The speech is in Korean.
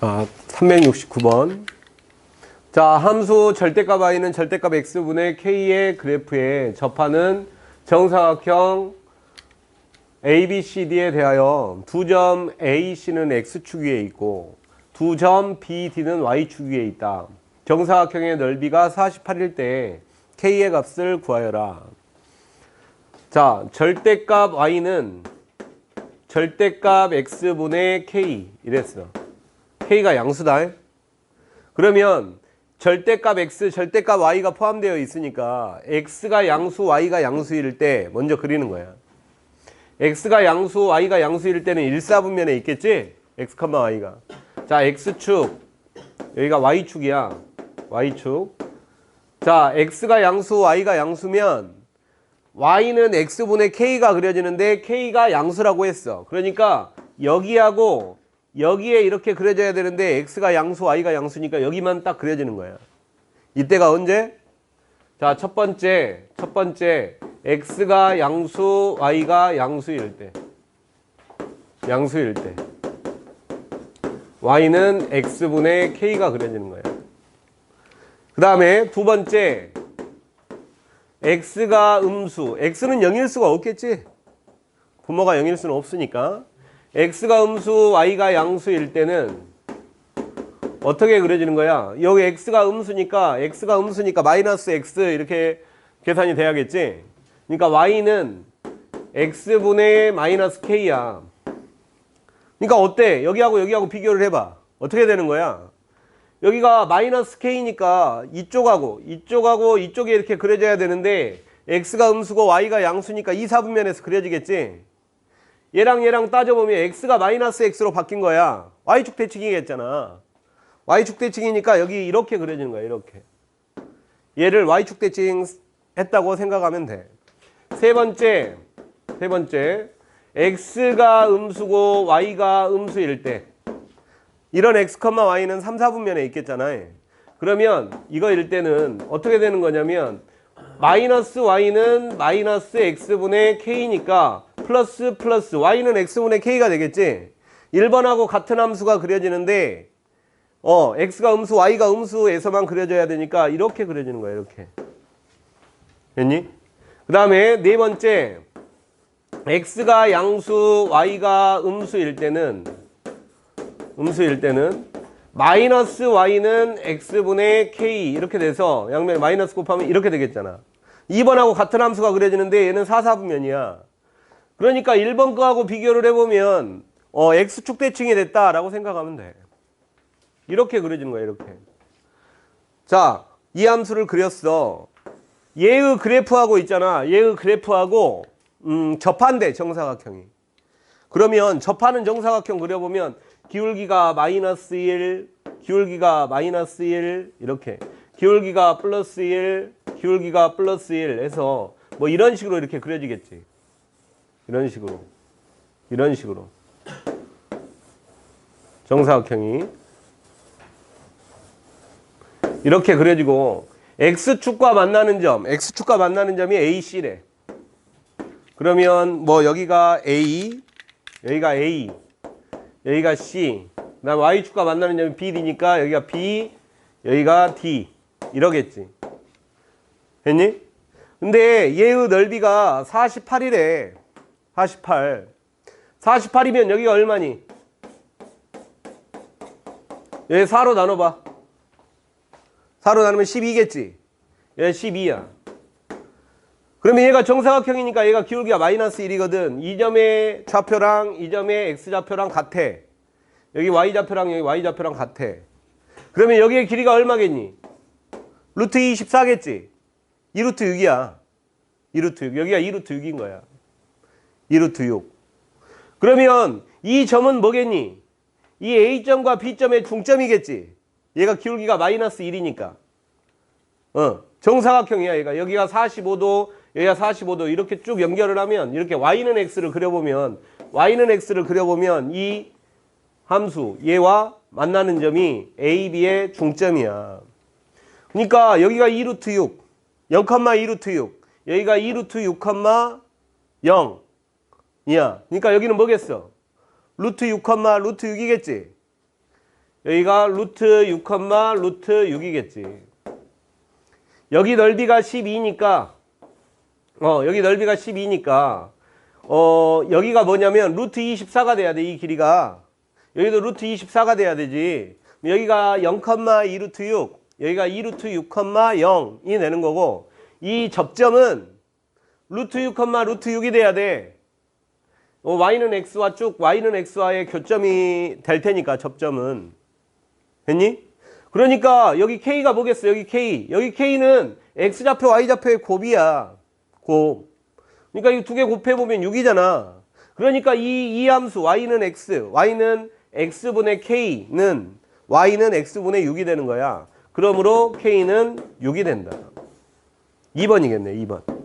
아, 369번. 자, 함수 절대값 y는 절대값 x분의 k의 그래프에 접하는 정사각형 ABCD에 대하여 두 점 AC는 x축 위에 있고 두 점 BD는 y축 위에 있다. 정사각형의 넓이가 48일 때 k의 값을 구하여라. 자, 절대값 y는 절대값 x분의 k 이랬어. K가 양수다. 그러면 절대값 x, 절대값 y가 포함되어 있으니까 x가 양수, y가 양수일 때 먼저 그리는 거야. x가 양수, y가 양수일 때는 1사분면에 있겠지? x, y가. 자, x축. 여기가 y축이야. y축. 자, x가 양수, y가 양수면 y는 x분의 k가 그려지는데 k가 양수라고 했어. 그러니까 여기하고 여기에 이렇게 그려져야 되는데 x가 양수, y가 양수니까 여기만 딱 그려지는 거야. 이때가 언제? 자, 첫 번째, 첫 번째 x가 양수, y가 양수일 때. 양수일 때. y는 x분의 k가 그려지는 거야. 그 다음에 두 번째 x가 음수, x는 0일 수가 없겠지? 부모가 0일 수는 없으니까 x가 음수, y가 양수일 때는 어떻게 그려지는 거야? 여기 x가 음수니까 x가 음수니까 마이너스 x 이렇게 계산이 돼야겠지? 그러니까 y는 x분의 마이너스 k야. 그러니까 어때? 여기하고 여기하고 비교를 해봐. 어떻게 되는 거야? 여기가 마이너스 k니까 이쪽하고 이쪽하고 이쪽에 이렇게 그려져야 되는데 x가 음수고 y가 양수니까 이 사분면에서 그려지겠지? 얘랑 얘랑 따져보면 x가 마이너스 x로 바뀐 거야. y축 대칭이겠잖아. y축 대칭이니까 여기 이렇게 그려지는 거야. 이렇게. 얘를 y축 대칭 했다고 생각하면 돼. 세 번째, 세 번째, x가 음수고 y가 음수일 때 이런 x, y는 3, 4분면에 있겠잖아요. 그러면 이거일 때는 어떻게 되는 거냐면 마이너스 y는 마이너스 x분의 k니까 플러스 플러스 y는 x분의 k가 되겠지. 1번하고 같은 함수가 그려지는데 어 x가 음수 y가 음수에서만 그려져야 되니까 이렇게 그려지는 거야 이렇게 됐니? 그 다음에 네 번째 x가 양수 y가 음수일 때는 음수일 때는 마이너스 y는 x분의 k 이렇게 돼서 양면에 마이너스 곱하면 이렇게 되겠잖아 2번하고 같은 함수가 그려지는데 얘는 4, 4분면이야 그러니까 1번 거하고 비교를 해보면 어, x축 대칭이 됐다라고 생각하면 돼. 이렇게 그려지는 거야 이렇게. 자 이 함수를 그렸어. 얘의 그래프하고 있잖아. 얘의 그래프하고 음, 접한대 정사각형이. 그러면 접하는 정사각형 그려보면 기울기가 마이너스 1 기울기가 마이너스 1 이렇게. 기울기가 플러스 1 기울기가 플러스 1 해서 뭐 이런 식으로 이렇게 그려지겠지 이런 식으로 이런 식으로. 정사각형이 이렇게 그려지고 x축과 만나는 점 x축과 만나는 점이 AC래. 그러면 뭐 여기가 A 여기가 A 여기가 C 그다음 y축과 만나는 점이 BD니까 여기가 B 여기가 D. 이러겠지. 했니? 근데 얘의 넓이가 48이래 48 48이면 여기가 얼마니? 여기 4로 나눠봐. 4로 나누면 12겠지? 얘 12야. 그러면 얘가 정사각형이니까 얘가 기울기가 마이너스 1이거든. 이 점의 좌표랑 이 점의 x좌표랑 같아. 여기 y좌표랑 여기 y좌표랑 같아. 그러면 여기의 길이가 얼마겠니? 루트 24겠지? 2루트 6이야. 2루트 6 여기가 2루트 6인 거야 2루트 6 그러면 이 점은 뭐겠니? 이 A점과 B점의 중점이겠지. 얘가 기울기가 마이너스 1이니까. 어 정사각형이야 얘가. 여기가 45도 여기가 45도. 이렇게 쭉 연결을 하면 이렇게 y는 x를 그려보면 y는 x를 그려보면 이 함수 얘와 만나는 점이 a, b의 중점이야. 그러니까 여기가 2루트 6 0,2루트 6 여기가 2루트 6, 0 이야 그러니까 여기는 뭐겠어? 루트 6, 루트 6이겠지? 여기가 루트 6, 루트 6이겠지. 여기 넓이가 12니까 어 여기 넓이가 12니까 어 여기가 뭐냐면 루트 24가 돼야 돼 이 길이가. 여기도 루트 24가 돼야 되지. 여기가 0,2 루트 6 여기가 2 루트 6,0이 되는 거고 이 접점은 루트 6, 루트 6이 돼야 돼. 어, y는 x와 쭉 y는 x와의 교점이 될 테니까 접점은 됐니? 그러니까 여기 k가 뭐겠어? 여기 k. 여기 k는 x 좌표, y 좌표의 곱이야. 곱. 그러니까 이 두 개 곱해 보면 6이잖아. 그러니까 이, 이 함수 y는 x, y는 x분의 k는 y는 x분의 6이 되는 거야. 그러므로 k는 6이 된다. 2번이겠네, 2번.